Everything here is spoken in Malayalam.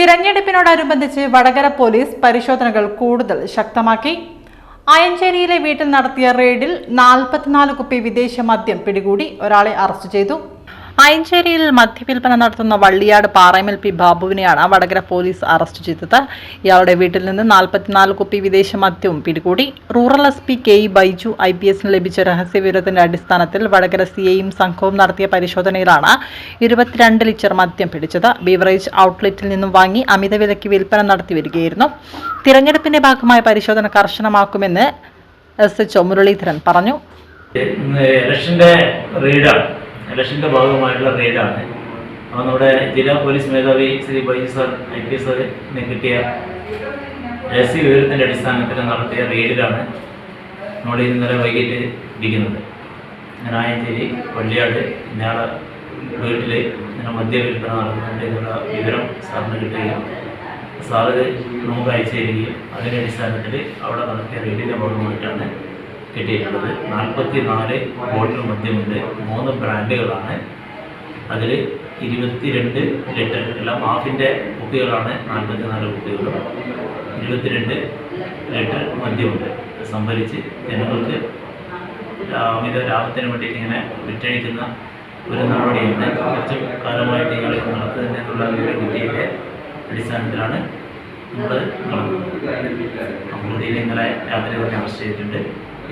തിരഞ്ഞെടുപ്പിനോടനുബന്ധിച്ച് വടകര പോലീസ് പരിശോധനകൾ കൂടുതൽ ശക്തമാക്കി. അയഞ്ചേരിയിലെ വീട്ടിൽ നടത്തിയ റെയ്ഡിൽ നാൽപ്പത്തിനാല് കുപ്പി വിദേശ മദ്യം പിടികൂടി ഒരാളെ അറസ്റ്റ് ചെയ്തു. അയഞ്ചേരിയിൽ മദ്യവിൽപ്പന നടത്തുന്ന വള്ളിയാട് പാറയമൽ പി ബാബുവിനെയാണ് വടകര പോലീസ് അറസ്റ്റ് ചെയ്തത്. ഇയാളുടെ വീട്ടിൽ നിന്ന് നാൽപ്പത്തിനാല് കുപ്പി വിദേശ മദ്യവും പിടികൂടി. Rural S P K Baiju I P എസിന് ലഭിച്ച രഹസ്യവിവരത്തിന്റെ അടിസ്ഥാനത്തിൽ വടകര സിഐയും സംഘവും നടത്തിയ പരിശോധനയിലാണ് ഇരുപത്തിരണ്ട് ലിറ്റർ മദ്യം പിടിച്ചത്. ബീവറേജ് ഔട്ട്ലെറ്റിൽ നിന്നും വാങ്ങി അമിത വിലയ്ക്ക് വിൽപ്പന നടത്തി വരികയായിരുന്നു. തിരഞ്ഞെടുപ്പിന്റെ ഭാഗമായ പരിശോധന കർശനമാക്കുമെന്ന് എസ് എച്ച് മുരളീധരൻ പറഞ്ഞു. ഇലക്ഷന്റെ ഭാഗമായിട്ടുള്ള റെയ്ഡാണ്. അപ്പോൾ നമ്മുടെ ജില്ലാ പോലീസ് മേധാവി Shri Baiju sir I P S സാറിന് കിട്ടിയ രഹസ്യ വിവരത്തിന്റെ അടിസ്ഥാനത്തിൽ നടത്തിയ റെയ്ഡിലാണ് നമ്മൾ ഇന്നലെ വൈകിട്ട് ഇരിക്കുന്നത്. ഞായഞ്ചേരി വള്ളിയാട് ഇന്നയാളെ വീട്ടിൽ ഇങ്ങനെ മദ്യവിൽപ്പന നടക്കുന്നുണ്ട് എന്നുള്ള വിവരം സാറിന് കിട്ടുകയും സാറ് നമുക്ക് അയച്ചു തരികയും അതിന്റെ അടിസ്ഥാനത്തിൽ അവിടെ നടത്തിയ റെയ്ഡിന്റെ ഭാഗമായിട്ടാണ് കിട്ടിയിട്ടുള്ളത് നാൽപ്പത്തി നാല് ബോട്ടിൽ മദ്യമുണ്ട് മൂന്ന് ബ്രാൻഡുകളാണ്. അതിൽ ഇരുപത്തിരണ്ട് ലിറ്റർ എല്ലാം ഹാഫിന്റെ കുപ്പികളാണ്. നാൽപ്പത്തി നാല് കുപ്പികളും. ഇരുപത്തിരണ്ട് ലിറ്റർ മദ്യമുണ്ട്. സംഭരിച്ച് ജനങ്ങൾക്ക് അമിത ലാഭത്തിന് വേണ്ടിയിട്ട് ഇങ്ങനെ വിറ്റഴിക്കുന്ന ഒരു നടപടിയാണ്. കുറച്ച് കാലമായിട്ട് ഇയാൾ നടത്തുന്നതിനുള്ള ഒരു വിദ്യയുടെ അടിസ്ഥാനത്തിലാണ് നമ്മൾ നടക്കുന്നത് അപ്പോൾ ഇതിൽ ഇന്നലെ രാത്രി തന്നെ അറസ്റ്റ് ചെയ്തിട്ടുണ്ട്